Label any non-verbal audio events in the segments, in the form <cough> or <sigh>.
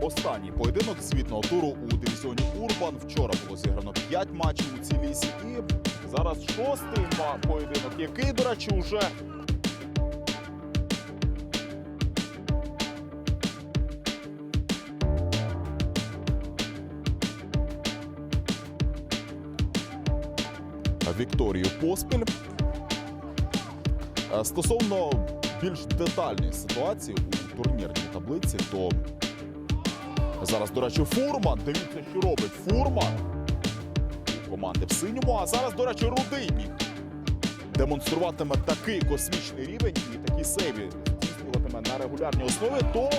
Останній поєдинок звітного туру у дивізіоні Урбан. Вчора було зіграно 5 матчів у цій лісі. І зараз шостий поєдинок, який, до речі, уже Вікторію поспіль. Е, Стосовно більш детальної ситуації у турнірній таблиці, то зараз, до речі, Фурман. Дивіться, що робить Фурман. Команди в синьому. А зараз, до речі, Рудийник демонструватиме такий космічний рівень і такі сейві здійснюватиме на регулярній основі, то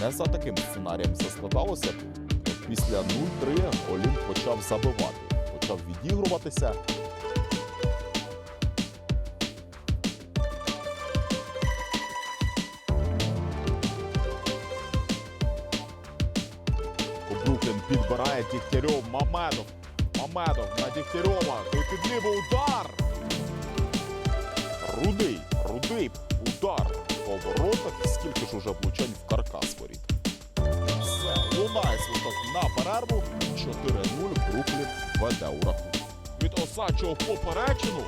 не за таким сценарієм все складалося. Після 0-3 Олімп почав забивати, почав відігруватися. Бруклін підбирає Дігтярьов, Мамедов. Мамедов на Дігтярьова. Той підлівий удар. Рудий, рудий по Скільки ж уже влучань в каркас воріт. Все, лунає свисток на перерву. 4-0 Бруклін веде у рахунку. Від Осадчого поперечину.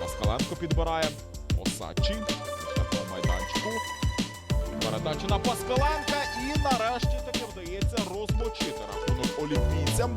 Паскаленко підбирає. Осадчий. Штрафного майданчику. Передача на Паскаленка. І нарешті таки вдається розмочити рахунок олімпійцям.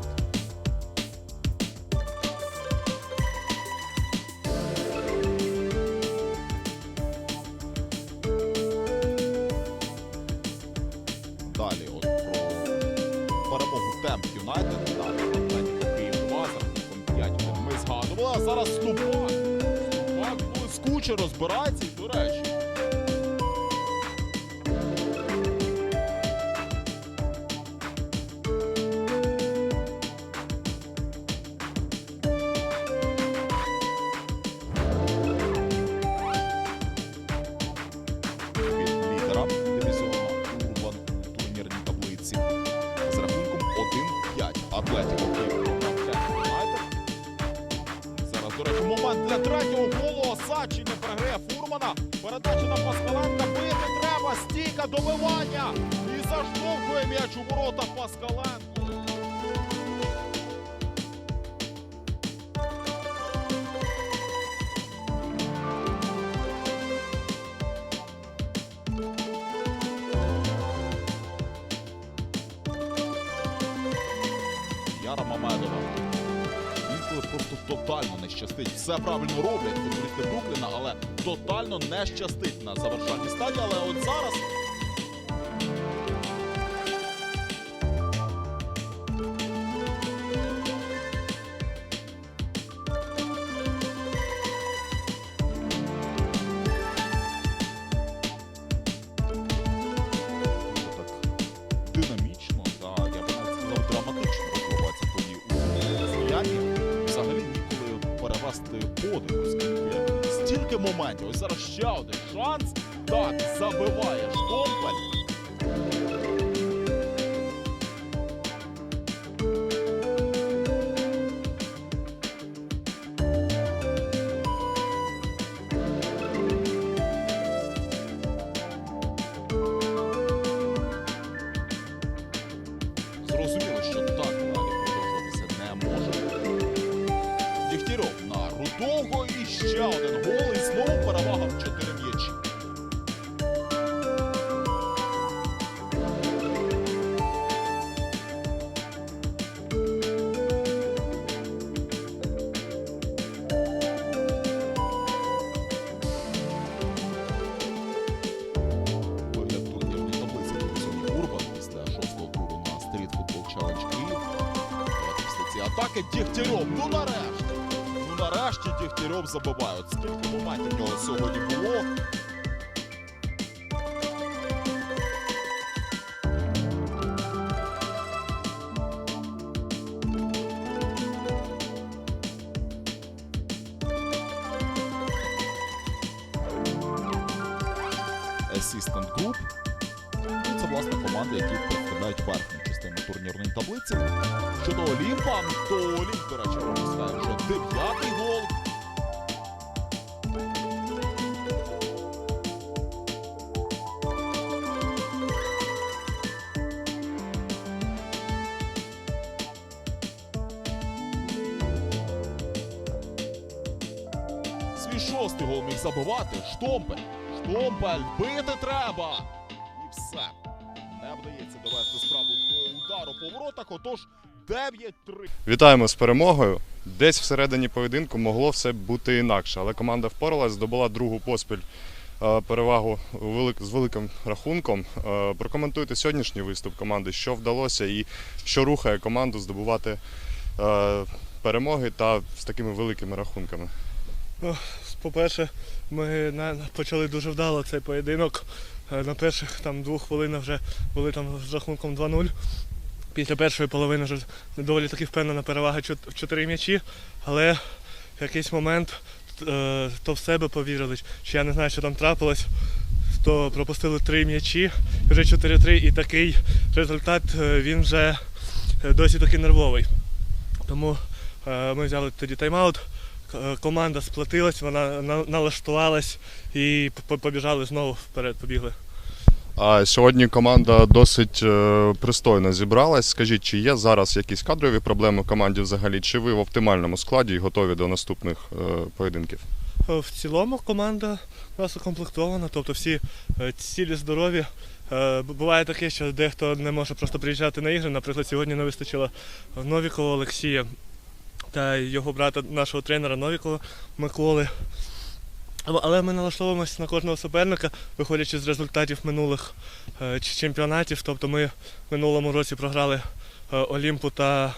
Далі от про перемогу Темп Юнайтед. Далі Атлетіко Київ 2 за рахунком 5 Ми згадували. А зараз Ступак. Ступак блискуче розбирається і, до речі. Зараз, момент для третього голу. Осадчі не переграє Фурмана. Передача на Паскаленка. Бити треба. Стійка добивання. І заштовхує м'яч у ворота Паскаленко. Тотально не щастить. Все правильно роблять футболісти Брукліна, але тотально не щастить на завершальній стадії. Але от зараз перевести подих, оскільки стільки моментів. Ось зараз ще один шанс. Так, забиває штомпель. Атаки Дігтярьов. Ну нарешті. Ну нарешті Дігтярьов забивають. Скільки моментів в нього сьогодні було. Assistant Group. Це, власне, команди, які представляють верхню турнірної таблиці. Щодо Олімпа, то Олімп, до речі, пропускає вже дев'ятий гол. Свій шостий гол міг забивати. Штомпель. Штомпель. Бити треба. І все. Не вдається довести справу удару по воротах. Отож 9-3. Вітаємо з перемогою. Десь всередині поєдинку могло все бути інакше, але команда впоралась, здобула другу поспіль е, перевагу з великим рахунком. Е, Прокоментуйте сьогоднішній виступ команди, що вдалося і що рухає команду здобувати е, перемоги та з такими великими рахунками. По-перше, ми почали дуже вдало цей поєдинок. На перших там двох хвилинах вже були там з рахунком 2-0. Після першої половини вже доволі таки впевнена перевага в чотири м'ячі, але в якийсь момент е, то в себе повірили, що я не знаю, що там трапилось, то пропустили три м'ячі, вже 4-3, і такий результат е, він вже е, досі таки нервовий. Тому ми взяли тоді тайм-аут. Команда сплотилась, вона налаштувалась і побіжали знову вперед, побігли. А сьогодні команда досить е, пристойно зібралась. Скажіть, чи є зараз якісь кадрові проблеми в команді взагалі, чи ви в оптимальному складі і готові до наступних е, поєдинків? Е, В цілому команда у нас укомплектована, тобто всі цілі здорові. Буває таке, що дехто не може просто приїжджати на ігри. Наприклад, сьогодні не вистачило Новікова Олексія та його брата, нашого тренера Новікова Миколи. Але- ми налаштовуємося на кожного суперника, виходячи з результатів минулих е, чемпіонатів. Тобто ми в минулому році програли е, Олімпу та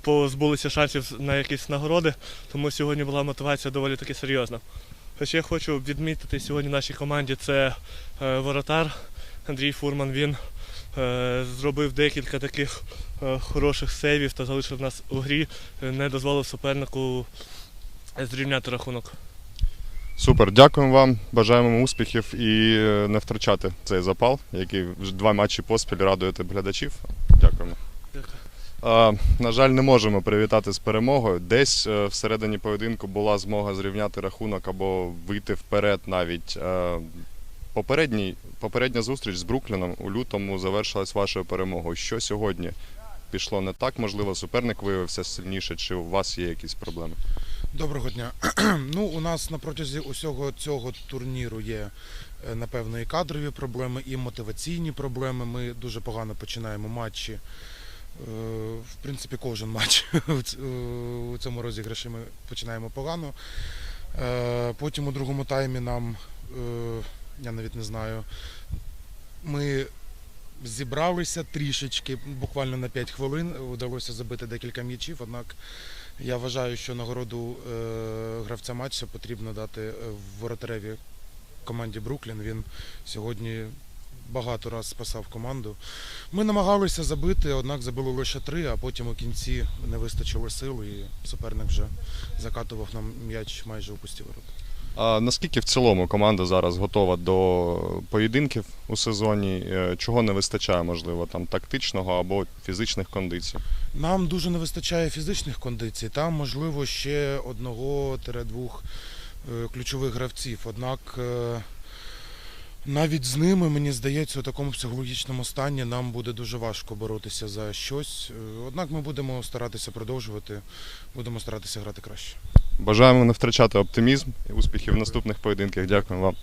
позбулися шансів на якісь нагороди. Тому сьогодні була мотивація доволі таки серйозна. Ще я хочу відмітити сьогодні нашій команді це е, воротар Андрій Фурман. Він зробив декілька таких хороших сейвів та залишив нас у грі, не дозволив супернику зрівняти рахунок. Супер, дякуємо вам, бажаємо успіхів і е, не втрачати цей запал, який вже два матчі поспіль радуєте глядачів. Дякуємо. Дякую. На жаль, не можемо привітати з перемогою. Десь е, всередині поєдинку була змога зрівняти рахунок або вийти вперед навіть. Е, Попередній, попередня зустріч з Брукліном у лютому завершилась вашою перемогою. Що сьогодні пішло не так? Можливо, суперник виявився сильніше, чи у вас є якісь проблеми? Доброго дня. <clears throat> ну, у нас на протязі усього цього турніру є, е, напевно, і кадрові проблеми, і мотиваційні проблеми. Ми дуже погано починаємо матчі. Е, В принципі, кожен матч <laughs> у цьому розіграші ми починаємо погано. Е, Потім у другому таймі нам, я навіть не знаю, ми зібралися трішечки, буквально на 5 хвилин. Вдалося забити декілька м'ячів, однак я вважаю, що нагороду е, гравця матчу потрібно дати е, воротареві команді Бруклін. Він сьогодні багато раз спасав команду. Ми намагалися забити, однак забили лише три, а потім у кінці не вистачило сил, і суперник вже закатував нам м'яч майже у пусті ворота. А наскільки в цілому команда зараз готова до поєдинків у сезоні? Е, Чого не вистачає, можливо, там тактичного або фізичних кондицій? Нам дуже не вистачає фізичних кондицій. Там, можливо, ще одного-двох е, ключових гравців. Однак е, навіть з ними, мені здається, у такому психологічному стані нам буде дуже важко боротися за щось. Однак ми будемо старатися продовжувати, будемо старатися грати краще. Бажаємо не втрачати оптимізм і успіхів в наступних поєдинках. Дякую вам.